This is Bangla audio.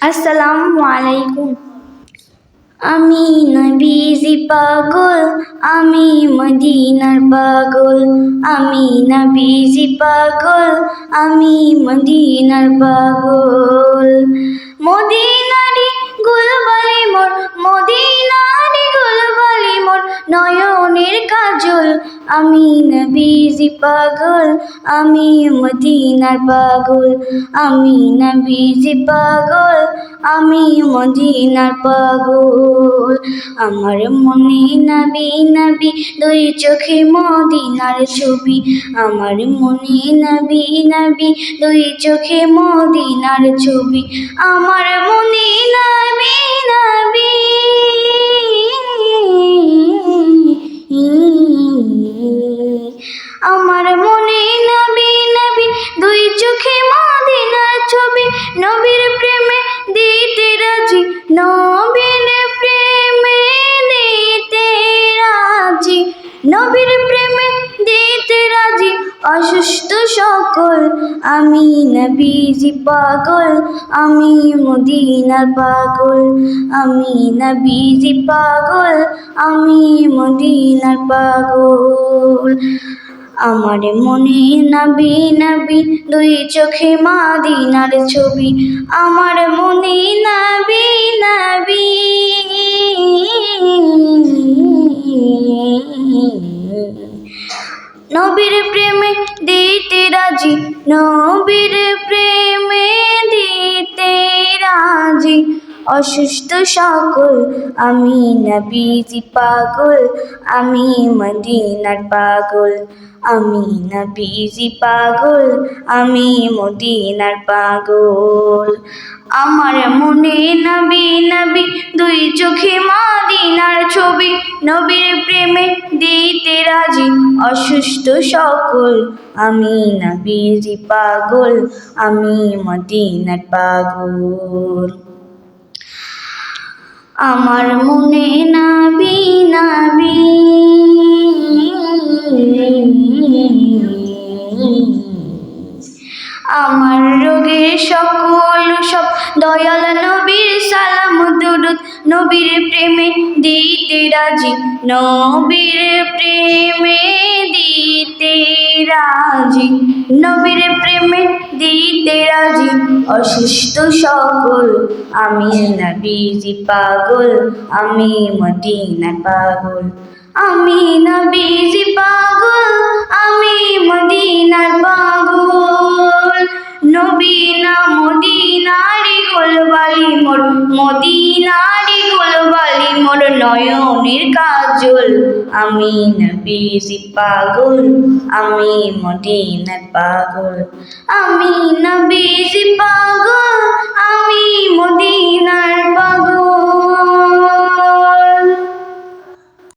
আসসালামু আলাইকুম। আমি নবীজি পাগল, আমি মদিনার পাগল। আমি নবীজি পাগল, আমি মদিনার পাগল। মদিনারি গুলবালি মোর, মদিনারি গুলবালি মোর নয়নের কাজল। আমি পাগল, আমি মদিনার পাগল, আমি নবীজি পাগল, আমি মদিনার পাগল। আমার মনে নবী নবী, দুই চোখে মদিনার ছবি। আমার মনে নবী নবী, দুই চোখে মদিনার ছবি। আমার মনে নবী নবী অসুস্থ সকল, আমি নবীজি পাগল, আমি মদিনার পাগল, আমি নবীজি পাগল, আমি মদিনার পাগল। আমার মনে নবী নবী, দুই চোখে মাদিনার ছবি। আমার মনে নবী নবী। নবীর প্রেমে রাজি, নবীর প্রেমে দিতে রাজি। অসুস্থ সকল, আমি নবীজি পাগল, আমি মদিনার পাগল। আমি নবীজি পাগল, আমি মদিনার পাগল। আমার মনে নবী নবী, দুই চোখে মাদিনার ছবি। নবীর প্রেমে দিতে রাজি অসুস্থ সকল। আমি নবীজি পাগল, আমি মদিনার পাগল। আমার মনে নাবি নাবি। আমার রোগের সকল সব দয়াল নবীর সালাম, দুরুদ নবীর প্রেমে দিতে রাজি। নবীর প্রেমে দিতে রাজি। নবীর প্রেমে দিতে রাজি। অসুস্থ সকল, আমি নবীজি পাগল, আমি মদিনার পাগল। আমি নবীজি পাগল, আমি মদিনার পাগল। নয়নের কাজল আমি নবীজি পাগল আমি মদিনার পাগল। আমি নবীজি পাগল আমি